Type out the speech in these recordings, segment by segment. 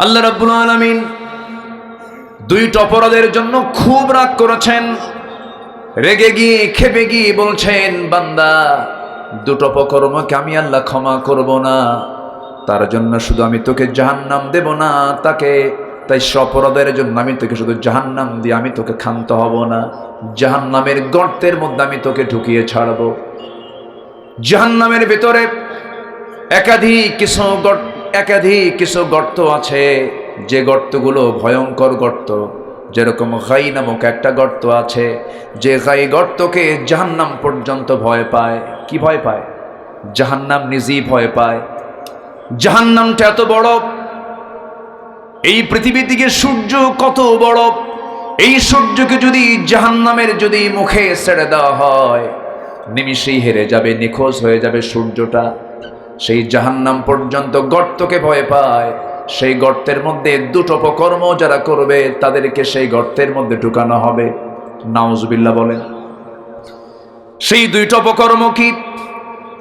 আল্লাহ রাব্বুল আলামিন দুইটা অপরাধের জন্য খুব রাগ করেছেন। রেগে গিয়ে, খেপে গিয়ে বলছেন, বান্দা, দুটো অপকর্মকে আমি আল্লাহ ক্ষমা করব না। তার জন্য শুধু আমি তোকে জাহান্নাম দেব না তাকে। তাই সে অপরাধের জন্য আমি তোকে শুধু জাহান্নাম দিয়ে আমি তোকে ক্ষান্ত হব না। জাহান্নামের গর্তের মধ্যে আমি তোকে ঢুকিয়ে ছাড়বো। জাহান্নামের ভেতরে একাধিক কিছু গর্ত একাধিক কিছু গর্ত আছে, যে গর্তগুলো ভয়ঙ্কর গর্ত। যেরকম গাই নামক একটা গর্ত আছে, যে গাই গর্তকে জাহান্নাম পর্যন্ত ভয় পায়। কি ভয় পায়? জাহান্নাম নিজেই ভয় পায়। জাহান্নামটা এত বড়, এই পৃথিবীর দিকে সূর্য কত বড়, এই সূর্যকে যদি জাহান্নামের যদি মুখে ছেড়ে দেওয়া হয়, নিমিষেই হেরে যাবে, নিখোঁজ হয়ে যাবে সূর্যটা। সেই জাহান্নাম পর্যন্ত গর্তকে ভয় পায়। সেই গর্তের মধ্যে দুটো অপকর্ম যারা করবে, তাদেরকে সেই গর্তের মধ্যে ঢুকানো হবে। নাউজবিল্লা বলেন। সেই দুইটা অপকর্ম কি?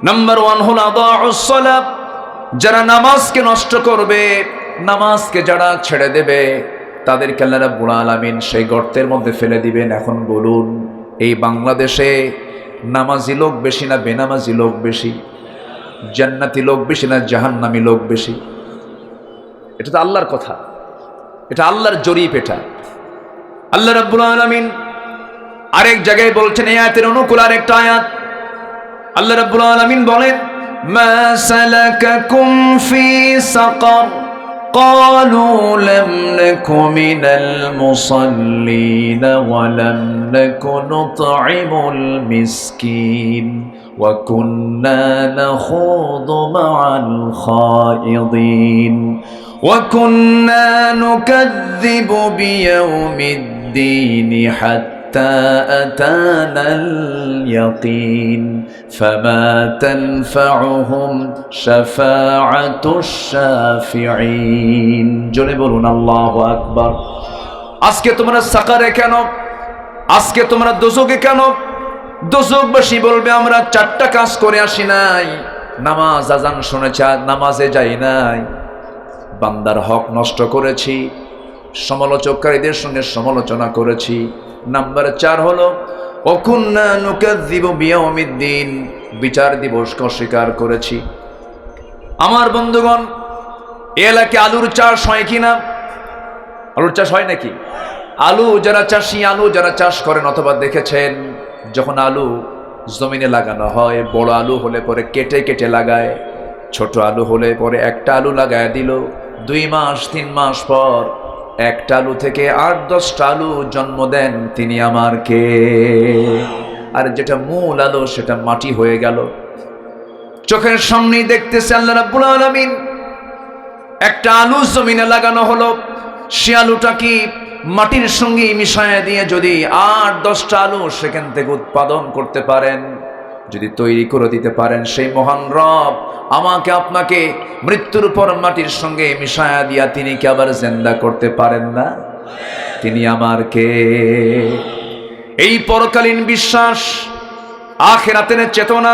নাম্বার ওয়ান হল আদা যারা নামাজকে নষ্ট করবে, নামাজকে যারা ছেড়ে দেবে, তাদেরকে আল্লাহ বুড়া আলামিন সেই গর্তের মধ্যে ফেলে দিবেন। এখন বলুন, এই বাংলাদেশে নামাজি লোক বেশি না বেনামাজি লোক বেশি? জান্নাতি লোক বেশি না জাহান্নামী লোক বেশি এটা তো আল্লাহর কথা এটা আল্লাহর জরিপ এটা আল্লাহ রাব্বুল আলামিন আরেক জায়গায় বলছেন এই আয়াতের অনুকূল আরেকটা আয়াত আল্লাহ রাব্বুল আলামিন বলেন মা সালাকাকুম ফি সাকার قالوا لم نك من المصلين ولم نك نطعم المسكين وكنا نخوض مع الخائضين وكنا نكذب بيوم الدين حتى أتانا اليقين فما تنفعهم شفاعة الشافعين جنبون الله أكبر আজকে তোমরা সাকারে কেন আজকে তোমরা দোজকে কেন দোজকবাসী বলবে, আমরা চারটা কাজ করে আসি নাই। নামাজ, আজান শুনেছি নামাজে যাই নাই। বান্দার হক নষ্ট করেছি, সমালোচককারীদের সঙ্গে সমালোচনা করেছি। নাম্বার চার হলো, অকুন্না নুকাদ্দিব বিয়াউমিদ্দিন বিচার দিবসকে অস্বীকার করেছি। আমার বন্ধুগণ এলাকায় আলুর চাষ হয় কি না? আলুর চাষ হয় নাকি? আলু যারা চাষি, আলু যারা চাষ করেন, অথবা দেখেছেন যখন আলু জমিনে লাগানো হয়, বড় আলু হলে পরে কেটে কেটে লাগায়, ছোট আলু হলে পরে একটা আলু লাগায় দিল। দুই মাস, তিন মাস পর একটা আলু থেকে আট, দশটা আলু জন্ম দেন তিনি আমার কে আর যেটা মূল আলু, সেটা মাটি হয়ে গেল। চোখের সামনেই দেখতেছে আল্লাহ রাব্বুল আলামিন। একটা আলু জমিনে লাগানো হলো। সে আলুটা কি মাটির সঙ্গে মিশায় দিয়ে যদি আট দশটা আলু সেখান থেকে উৎপাদন করতে পারেন, যদি তৈরি করে দিতে পারেন সেই মহান রব, আমাকে আপনাকে মৃত্যুর পর মাটির সঙ্গে মিশায়া দিয়া তিনি কি আবার জেন্দা করতে পারেন না? তিনি আমার কে এই পরকালীন বিশ্বাস, আখেরাতের চেতনা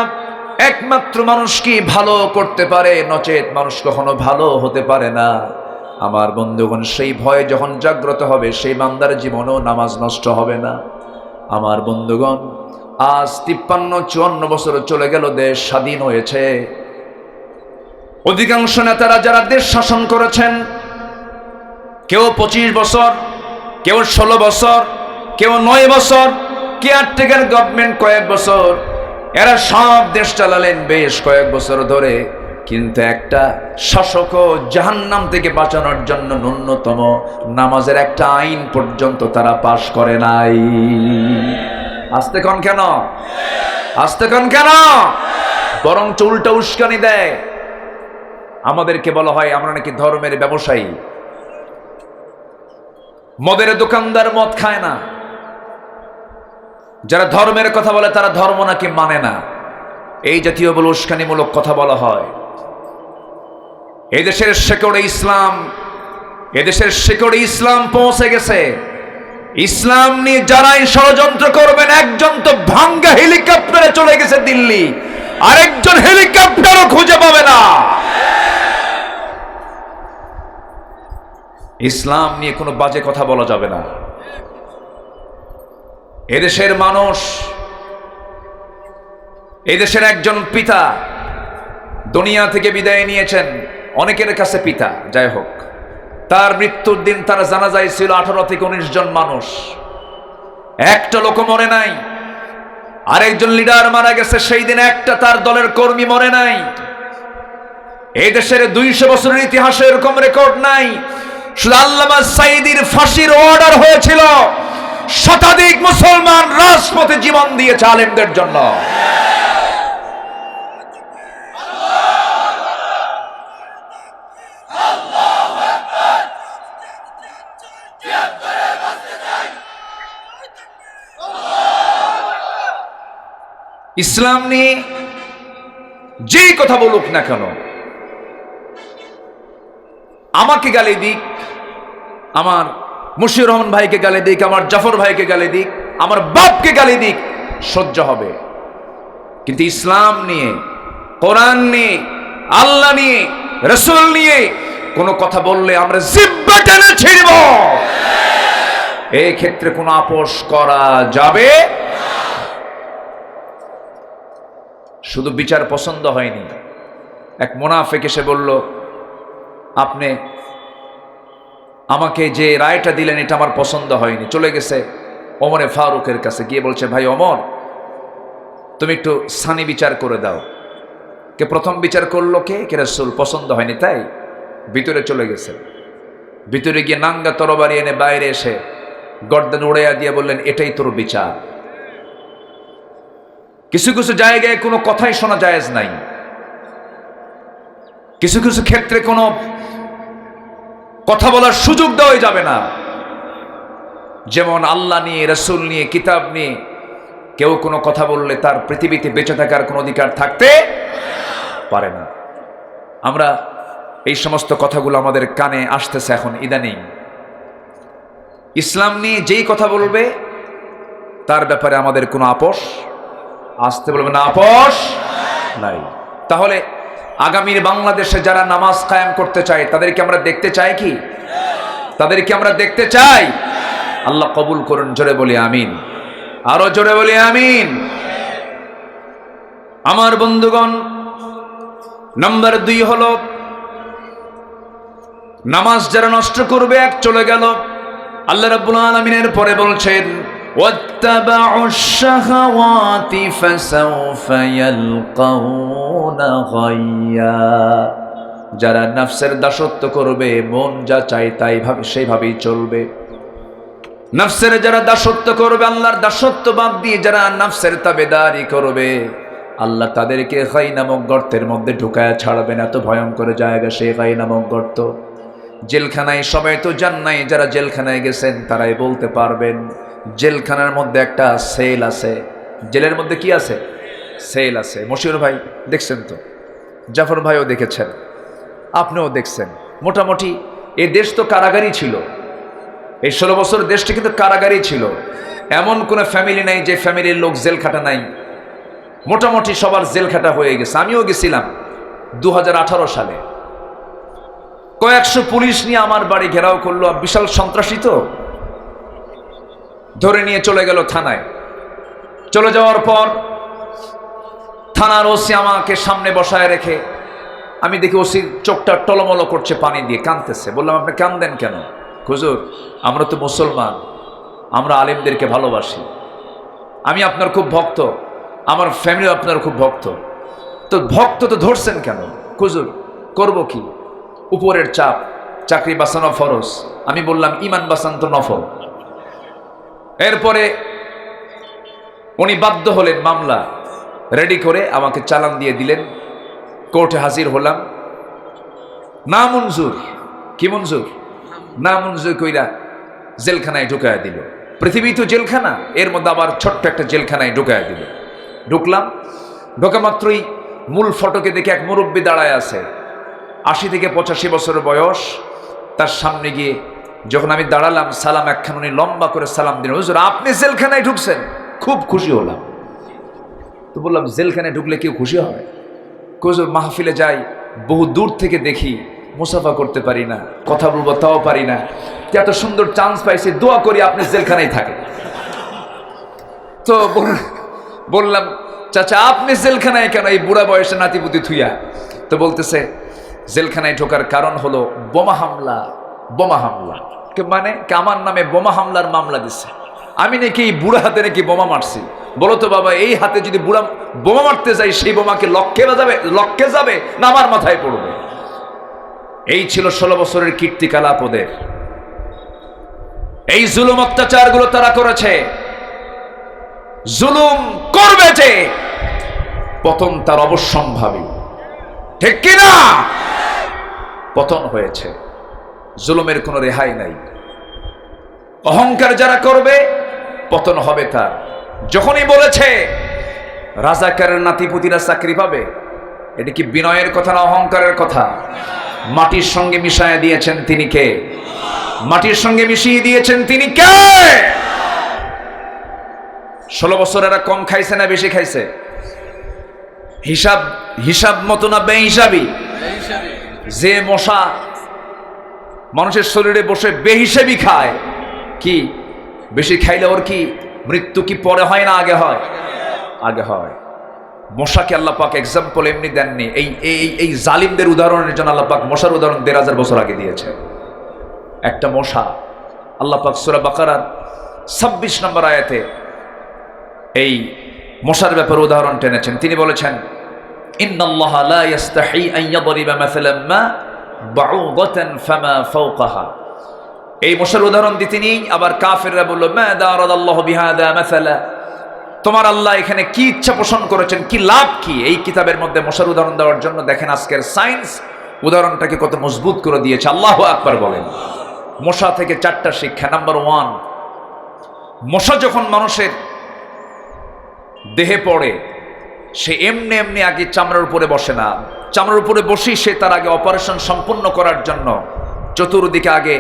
একমাত্র মানুষ কি ভালো করতে পারে? নচেত মানুষ কখনো ভালো হতে পারে না। আমার বন্ধুগণ, সেই ভয়ে যখন জাগ্রত হবে, সেই বান্দার জীবনেও নামাজ নষ্ট হবে না। আমার বন্ধুগণ, আজ তিপ্পান্ন, চুয়ান্ন বছর চলে গেল, দেশ স্বাধীন হয়েছে। অধিকাংশ নেতারা যারা দেশ শাসন করেছেন, কেউ পঁচিশ বছর, কেউ ষোলো বছর, কেউ নয় বছর, কেয়ারটেকার গভর্নমেন্ট কয়েক বছর, এরা সব দেশ চালালেন বেশ কয়েক বছর ধরে। কিন্তু একটা শাসকও জাহান্নাম থেকে বাঁচানোর জন্য ন্যূনতম নামাজের একটা আইন পর্যন্ত তারা পাশ করে নাই। আসতে কন কেন? আসতে কন কেন? বরং উল্টা উস্কানি দেয়। আমাদেরকে বলা হয়, আমরা নাকি ধর্মের ব্যবসায়ী। মদের দোকানদার মদ খায় না। যারা ধর্মের কথা বলে তারা ধর্ম নাকি মানে না। এই জাতীয় বলে উস্কানিমূলক কথা বলা হয়। এই দেশের শেকড়ে ইসলাম, এদেশের শেকড়ে ইসলাম পৌঁছে গেছে। ইসলাম নিয়ে যারাই ষড়যন্ত্র করবেন, একজন তো ভাঙ্গা হেলিকপ্টারে চলে গেছে দিল্লি, আরেকজন হেলিকপ্টারও খুঁজে পাবে না। ইসলাম নিয়ে কোনো বাজে কথা বলা যাবে না। এদেশের মানুষ, এদেশের একজন পিতা দুনিয়া থেকে বিদায় নিয়েছেন। অনেকের কাছে পিতা, যাই হোক। তার মৃত্যুর দিন তার জানাজায় ছিল আঠারো থেকে উনিশ জন মানুষ। একটা লোক মরে নাই। আরেকজন লিডার মারা গেছে, সেই দিন একটা তার দলের কর্মী মরে নাই। এই দেশের দুইশো বছরের ইতিহাসে এরকম রেকর্ড নাই। শুধু আল্লামা সাইদির ফাঁসির অর্ডার হয়েছিল। শতাধিক মুসলমান রাজপথে জীবন দিয়েছে আলেমদের জন্য। ইসলাম নিয়ে যেই কথা বলুক না কেন, আমাকে গালি দিক, আমার মুশির রহমান ভাইকে গালি দিক, আমার জাফর ভাইকে গালি দিক, আমার বাপকে গালি দিক, সহ্য হবে। কিন্তু ইসলাম নিয়ে, কোরআন নিয়ে, আল্লাহ নিয়ে, রসুল নিয়ে কোনো কথা বললে আমরা জিব্বা টেনে ছিড়ব। এই ক্ষেত্রে কোনো আপোষ করা যাবে শুধু বিচার পছন্দ হয়নি। এক মোনাফেক এসে বলল, আপনি আমাকে যে রায়টা দিলেন, এটা আমার পছন্দ হয়নি। চলে গেছে অমরে ফারুকের কাছে, গিয়ে বলছে, ভাই অমর তুমি একটু সানি বিচার করে দাও। কে প্রথম বিচার করল কে? কে রসুল? পছন্দ হয়নি, তাই ভিতরে চলে গেছে। ভিতরে গিয়ে নাঙ্গা তরবারি এনে বাইরে এসে গর্দান উড়াইয়া দিয়ে বললেন, এটাই তোর বিচার। কিছু কিছু জায়গায় কোনো কথাই শোনা জায়েজ নাই। কিছু কিছু ক্ষেত্রে কোনো কথা বলার সুযোগ দেওয়াই যাবে না। যেমন আল্লাহ নিয়ে, রসুল নিয়ে, কিতাব নিয়ে কেউ কোনো কথা বললে তার পৃথিবীতে বেঁচে থাকার কোনো অধিকার থাকতে পারে না। আমরা এই সমস্ত কথাগুলো আমাদের কানে আসতেছে এখন, ইদানিং। ইসলাম নিয়ে যেই কথা বলবে, তার ব্যাপারে আমাদের কোনো আপোষ আসতে বলবে না আপোষ নাই। তাহলে আগামীর বাংলাদেশে যারা নামাজ কায়েম করতে চায় তাদেরকে আমরা দেখতে চাই কি? তাদেরকে আমরা দেখতে চাই? আল্লাহ কবুল করুন জোরে বলি আমিন। আরও জোরে বলি আমিন। আমার বন্ধুগণ নাম্বার দুই হলো নামাজ যারা নষ্ট করবে এক চলে গেল। আল্লাহ রাব্বুল আলামিনের পরে বলছেন واتبعوا الشهوات فسوف يلقون غيا যারা নফসের দাসত্ব করবে মন যা চায় তাই ভাবে সেইভাবেই চলবে নফসের যারা দাসত্ব করবে আল্লাহর দাসত্ব বাদ দিয়ে যারা নফসের তাবেদারি করবে আল্লাহ তাদেরকে খাই নামক গর্তের মধ্যে ঢুকায় ছাড়বেন এত ভয়ঙ্কর জায়গা সে খাই নামক গর্ত জেলখানায় সবাই তো যান নাই যারা জেলখানায় গেছেন তারাই বলতে পারবেন জেলখানার মধ্যে একটা সেল আছে। জেলের মধ্যে কি আছে? সেল আছে। মশিউর ভাই, দেখছেন তো? জাফর ভাইও দেখেছেন। আপনিও দেখছেন। মোটামুটি এ দেশ তো কারাগারই ছিল। এই ষোলো বছর দেশটা কিন্তু কারাগারই ছিল। এমন কোনো ফ্যামিলি নাই যে ফ্যামিলির লোক জেল খাটা নাই। মোটামুটি সবার জেল খাটা হয়ে গেছে। আমিও গেছিলাম দু হাজার আঠারো সালে। কয়েকশো পুলিশ নিয়ে আমার বাড়ি ঘেরাও করল। বিশাল সন্ত্রাসী তো? ধরে নিয়ে চলে গেল থানায়। চলে যাওয়ার পর থানার ওসি আমাকে সামনে বসায় রেখে আমি দেখি ওসির চোখটা টলমলো করছে, পানি দিয়ে কাঁদতেছে। বললাম, আপনি কান্দেন কেন? খুজুর আমরা তো মুসলমান, আমরা আলেমদেরকে ভালোবাসি। আমি আপনার খুব ভক্ত, আমার ফ্যামিলি আপনার খুব ভক্ত। তো ভক্ত তো ধরছেন কেন? খুজুর করব কি? উপরের চাপ, চাকরি বাঁচানো ফরজ। আমি বললাম, ইমান বাঁচান তো নফল। এরপরে উনি বাধ্য হলেন মামলা রেডি করে আমাকে চালান দিয়ে দিলেন। কোর্টে হাজির হলাম। না মঞ্জুর কি মঞ্জুর? না মঞ্জুর কইরা জেলখানায় ঢুকায় দিল। পৃথিবী তো জেলখানা, এর মধ্যে আবার ছোট্ট একটা জেলখানায় ঢুকায় দিল। ঢুকলাম। ঢোকা মাত্রই মূল ফটকে দেখে এক মুরব্বী দাঁড়ায় আছে। আশি থেকে পঁচাশি বছর বয়স। তার সামনে গিয়ে যখন আমি দাঁড়ালাম, সালাম একখান উনি লম্বা করে সালাম দিলেন, হুজুর, আপনি জেলখানায় ঢুকছেন? খুব খুশি হলাম। তো বললাম, জেলখানায় ঢুকলে কেউ খুশি হবে? হুজুর, মাহফিলে যাই, বহু দূর থেকে দেখি, মুসাফা করতে পারি না, কথা বলব তাও পারি না এত সুন্দর চান্স পাইছি, দোয়া করি আপনি জেলখানায় থাকেন। তো বললাম, চাচা, আপনি জেলখানায় কেন এই বুড়া বয়সে নাতিপুতি থুইয়া? তো বলতেছে, জেলখানায় ঢোকার কারণ হলো বোমা হামলা বোমা হামলা। মানে আমার নামে বোমা হামলার মামলা দিচ্ছে আমি নাকি এই বুড়া হাতে নাকি বোমা মারছি। বলো তো বাবা, এই হাতে যদি বুড়া বোমা মারতে যাই সেই বোমাকে লক্ষ্যে যাবে লক্ষ্যে যাবে না আমার মাথায় পড়বে? এই ছিল ষোলো বছরের কীর্তিকালাপ ওদের। এই জুলুম অত্যাচারগুলো তারা করেছে। জুলুম করবে যে, পতন তার অবশ্যম্ভাবী। ঠিক কিনা? পতন হয়েছে। জুলুমের কোনো রেহাই নাই। অহংকার যারা করবে, পতন হবে তার। যখনই বলেছে রাজাকারের নাতিপুতিরা চাকরি পাবে, এটা কি বিনয়ের কথা না অহংকারের কথা? মাটির সঙ্গে মিশায় দিয়েছেন তিনি কে? মাটির সঙ্গে মিশিয়ে দিয়েছেন তিনি কে? ষোলো বছর এরা কম খাইছে না বেশি খাইছে? হিসাব হিসাব মতো না বেহিসাবি? যে মশা মানুষের শরীরে বসে বেহিসাবি খায়। কি? বেশি খাইলে ওর কি মৃত্যু কি পরে হয় না আগে হয়? আগে হয়। মশাকে আল্লাহ পাক এক্সাম্পল এমনি দেননি। এই এই এই জালিমদের উদাহরণের জন্য আল্লাহ পাক মশার উদাহরণ দেড় হাজার বছর আগে দিয়েছে। একটা মশা, আল্লাহ পাক সুরা বাকারার ছাব্বিশ নম্বর আয়াতে এই মশার ব্যাপারে উদাহরণ টেনেছেন। তিনি বলেছেন, ইন্নাল্লাহ এই মশার উদাহরণ দিতে নিয়েই আবার কাফেররা বলল তোমার আল্লাহ এখানে কি ইচ্ছা পোষণ করেছেন, কি লাভ কি? এই কিতাবের মধ্যে মশার উদাহরণ দেওয়ার জন্য দেখেন আজকের সায়েন্স উদাহরণটাকে কত মজবুত করে দিয়েছে। আল্লাহ আকবার বলেন। মশা থেকে চারটা শিক্ষা। নাম্বার ওয়ান, মশা যখন মানুষের দেহে পড়ে, সে এমনি এমনি আগে চামড়ার উপরে বসে না। চামড়ার উপরে বসেই সে তার আগে অপারেশন সম্পূর্ণ করার জন্য, চতুর্দিকে আগে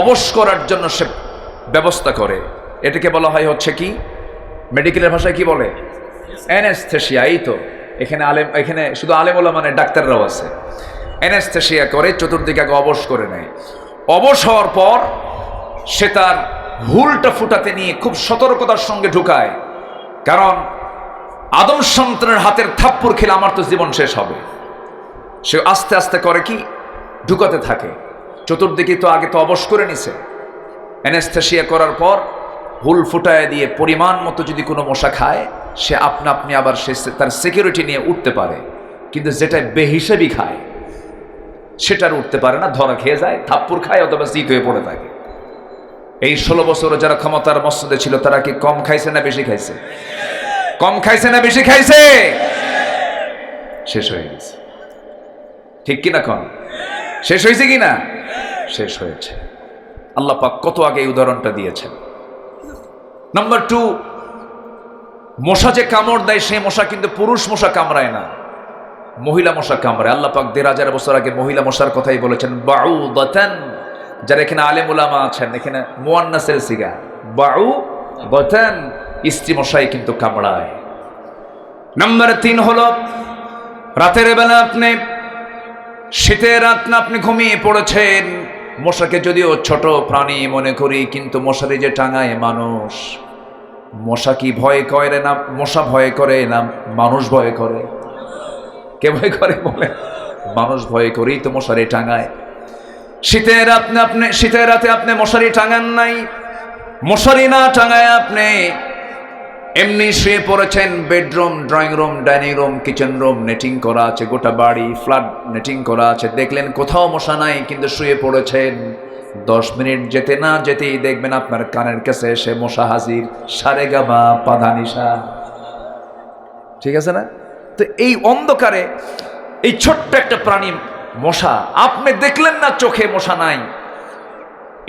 অবশ করার জন্য সে ব্যবস্থা করে। এটাকে বলা হয় হচ্ছে কি? মেডিকেলের ভাষায় কি বলে? অ্যানেস্থেশিয়া এই তো। এখানে আলেম, এখানে শুধু আলেমোলা মানে ডাক্তাররাও আছে। অ্যানেস্থেশিয়া করে, চতুর্দিকে আগে অবশ করে নেয়। অবশ হওয়ার পর সে তার হুলটা ফুটাতে নিয়ে খুব সতর্কতার সঙ্গে ঢুকায়। কারণ আদম সন্তানের হাতের থাপ্পড় খেলে আমার তো জীবন শেষ হবে। সে আস্তে আস্তে করে কি? ঢুকাতে থাকে। চতুর্দিকে তো আগে তো অবশ করে নিছে। অ্যানেস্থেশিয়া করার পর হুল ফুটায় দিয়ে পরিমাণ মতো যদি কোনো মশা খায়, সে আপনা আপনি আবার সে তার সিকিউরিটি নিয়ে উঠতে পারে। কিন্তু যেটা বেহিসেবি খায়, সেটার উঠতে পারে না, ধরা খেয়ে যায় থাপ্পুর খায় অথবা জিত হয়ে পড়ে থাকে। এই ষোলো বছর যারা ক্ষমতার মসজিদে ছিল, তারা কি কম খাইছে না বেশি খাইছে? কম খাইছে না বেশি খাইছে? শেষ হয়ে গেছে। ঠিক কিনা কম শেষ হয়েছে কিনা? শেষ হয়েছে। আল্লাহ পাক কত আগে এই উদাহরণটা দিয়েছেন। নাম্বার টু, মশা যে কামড় দেয় সেই মশা কিন্তু পুরুষ মশা কামড়ায় না, মহিলা মশা কামড়ায়। আল্লাহ পাক দেড় হাজার বছর আগে মহিলা মশার কথাই বলেছেন বাউ দতেন যারা এখানে আলেম উলামা আছেন, এখানে মোয়ান্নাসের সিগা বাউ দতেন স্ত্রী মশাই কিন্তু কামড়ায়। নাম্বার তিন হলো, রাতের বেলা আপনি, শীতের রাত না আপনি ঘুমিয়ে পড়েছেন। মশাকে যদিও ছোট প্রাণী মনে করি, কিন্তু মশারি যে টাঙায় মানুষ। মশা কি ভয় করে না, মশা ভয় করে না, মানুষ ভয় করে? কে ভয় করে বলে মানুষ ভয় করেই তো মশারি টাঙায়। শীতের রাত না আপনি, শীতের রাতে আপনি মশারি টাঙান নাই। মশারি না টাঙায় আপনি এমনি শুয়ে পড়েছেন bedroom drawing room dining room kitchen room netting করা আছে, গোটা বাড়ি ফ্ল্যাট নেটিং করা আছে। দেখলেন কোথাও মশা নাই, কিন্তু শুয়ে পড়েছেন। দশ মিনিট যেতে না যেতেই দেখবেন আপনার কানের কাছে এসে মশা হাজির, সারে গামা পাধানিসা ঠিক আছে না? তো এই অন্ধকারে, এই ছোট্ট একটা প্রাণী মশা, আপনি দেখলেন না চোখে মশা নাই?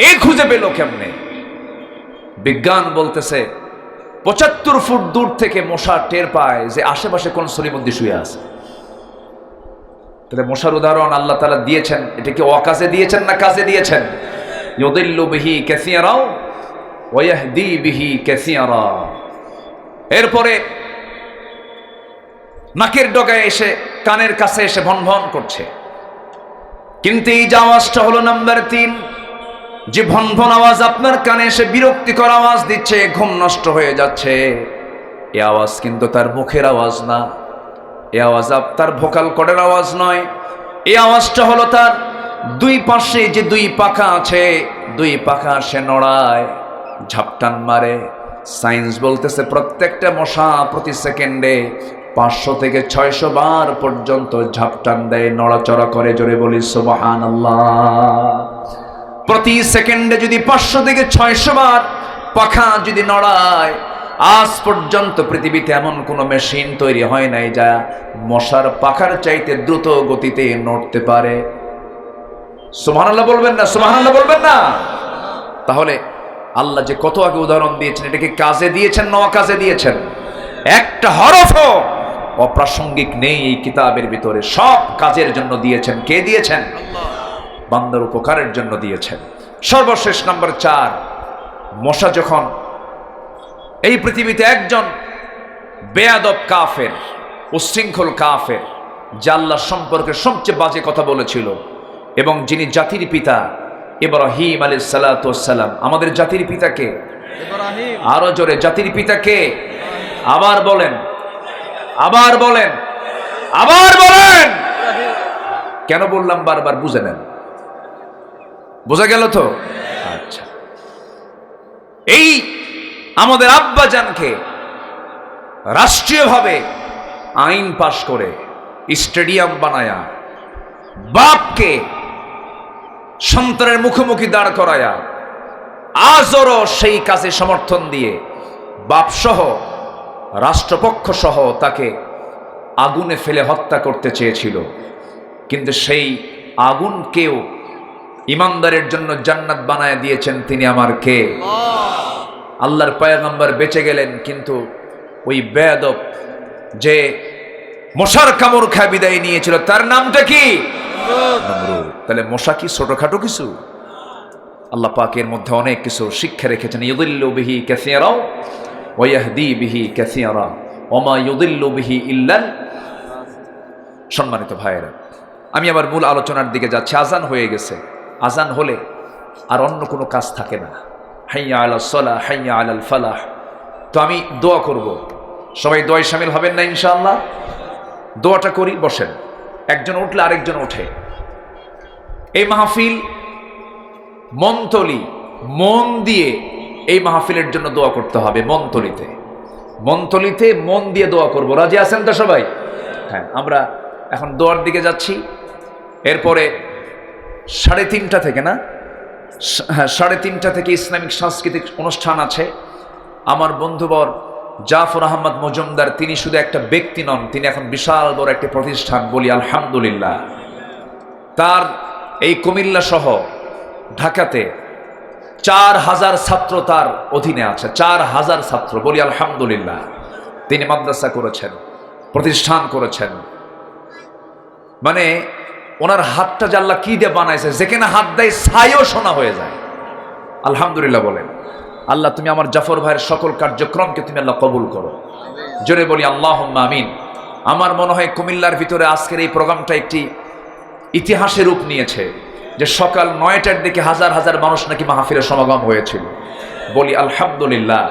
এ খুঁজে পেল কেমনে? বিজ্ঞান বলতেছে পঁচাত্তর ফুট দূর থেকে মশা টের পায় যে আশেপাশে কোন সলিমন্দি শুয়ে আছে। তাহলে মশার উদাহরণ আল্লাহ তালা দিয়েছেন, এটা কি অকাজে দিয়েছেন না কাজে দিয়েছেন? বিহি ক্যাসিয়ারাও ওয়াহদি বিহি ক্যাসিয়ারা এরপরে নাকের ডগায় এসে, কানের কাছে এসে ভন ভন করছে। কিন্তু এই যে আওয়াজটা হলো নাম্বার তিন যে ভন ভন আওয়াজ আপনার কানে এসে বিরক্তিকর আওয়াজ দিচ্ছে, ঘুম নষ্ট হয়ে যাচ্ছে। এ আওয়াজ কিন্তু তার মুখের আওয়াজ না। এ আওয়াজ তার ভোকাল কর্ডের আওয়াজ নয়। এ আওয়াজটা হলো তার দুই পাশে যে দুই পাখা আছে, দুই পাখা সে নড়ায়, ঝাপটান মারে। সায়েন্স বলতেছে, প্রত্যেকটা মশা প্রতি সেকেন্ডে পাঁচশো থেকে ছয়শো বার পর্যন্ত ঝাপটান দেয়, নড়াচড়া করে জোরে বলি সুবাহান প্রতি সেকেন্ডে যদি পাঁচশো থেকে ছয়শো বার পাখা যদি নড়ায়, আজ পর্যন্ত পৃথিবীতে এমন কোনো মেশিন তৈরি হয় নাই যা মশার পাখার চাইতে দ্রুত গতিতে নড়তে পারে। সুবহানাল্লাহ বলবেন না, সুবহানাল্লাহ বলবেন না। তাহলে আল্লাহ যে কত আগে উদাহরণ দিয়েছেন এটাকে কাজে দিয়েছেন না কাজে দিয়েছেন? একটা হরফও অপ্রাসঙ্গিক নেই এই কিতাবের ভিতরে। সব কাজের জন্য দিয়েছেন। কে দিয়েছেন? বান্দার উপকারের জন্য দিয়েছেন। সর্বশেষ নাম্বার চার মশা যখন এই পৃথিবীতে একজন বেয়াদব কাফের উশৃঙ্খল কাফের জাল্লার সম্পর্কে সবচেয়ে বাজে কথা বলেছিল এবং যিনি জাতির পিতা ইব্রাহিম আলী সালাতাম আমাদের জাতির পিতাকে আরও জোরে জাতির পিতাকে আবার বলেন আবার বলেন আবার বলেন! কেন বললাম বারবার বুঝে নেন? বোঝা গেল তো? আচ্ছা। এই আমাদের আব্বাজানকে রাষ্ট্রীয়ভাবে আইন পাশ করে স্টেডিয়াম বানায়া, বাপকে সন্তানের মুখোমুখি দাঁড় করায়া আজরও সেই কাজে সমর্থন দিয়ে বাপসহ রাষ্ট্রপক্ষ সহ তাকে আগুনে ফেলে হত্যা করতে চেয়েছিল। কিন্তু সেই আগুনকেও ইমানদারের জন্য জান্নাত বানায় দিয়েছেন তিনি আমার কে? আল্লাহর পয়গম্বর বেঁচে গেলেন কিন্তু ওই বেয়াদব যে মশার কামড় খায় বিদায় নিয়েছিল তার নামটা কি? তাহলে মশা কি ছোটখাটো কিছু? আল্লাহ পাকের মধ্যে অনেক কিছু শিক্ষা রেখেছেন। ইউদিল্লু বিহি কাসিয়ারাও ওয়াহদি বিহি কাসিয়ারা ওমা ইউদিল্লু বিহি ইল্লাল। সম্মানিত ভাইয়েরা আমি আবার মূল আলোচনার দিকে যাচ্ছি। আজান হয়ে গেছে। আজান হলে আর অন্য কোনো কাজ থাকে না। হাইয়া আলা সলা হাইয়া আলাল ফালাহ। তো আমি দোয়া করব। সবাই দোয়ায় সামিল হবেন না ইনশাআল্লাহ? দোয়াটা করি, বসেন। একজন উঠলে আরেকজন ওঠে। এই মাহফিল মন্তলি মন দিয়ে এই মাহফিলের জন্য দোয়া করতে হবে মন্তলিতে মন্তলিতে মন দিয়ে দোয়া করব। রাজি আছেন তো সবাই? হ্যাঁ আমরা এখন দোয়ার দিকে যাচ্ছি। এরপরে সাড়ে তিনটা থেকে না? হ্যাঁ সাড়ে তিনটা থেকে ইসলামিক সাংস্কৃতিক অনুষ্ঠান আছে। আমার বন্ধুবর জাফর আহমদ মজুমদার, তিনি শুধু একটা ব্যক্তি নন, তিনি এখন বিশাল বড় একটি প্রতিষ্ঠান, বলি আলহামদুলিল্লাহ। তার এই কুমিল্লা সহ ঢাকাতে চার হাজার ছাত্র তার অধীনে আছে, চার হাজার ছাত্র, বলি আলহামদুলিল্লাহ। তিনি মাদ্রাসা করেছেন, প্রতিষ্ঠান করেছেন। মানে ওনার হাতটা জাল্লা কি দিয়ে বানাইছে, যেখানে হাত দেয় ছাইও শোনা হয়ে যায়। আলহামদুলিল্লাহ বলেন, আল্লাহ তুমি আমার জাফর ভাইয়ের সকল কার্যক্রমকে তুমি আল্লাহ কবুল করো। জোরে বলি আল্লাহ আমিন। আমার মনে হয় কুমিল্লার ভিতরে আজকের এই প্রোগ্রামটা একটি ইতিহাসের রূপ নিয়েছে, যে সকাল নয়টার দিকে হাজার হাজার মানুষ নাকি মাহফিলের সমাগম হয়েছিল। বলি, আলহামদুলিল্লাহ।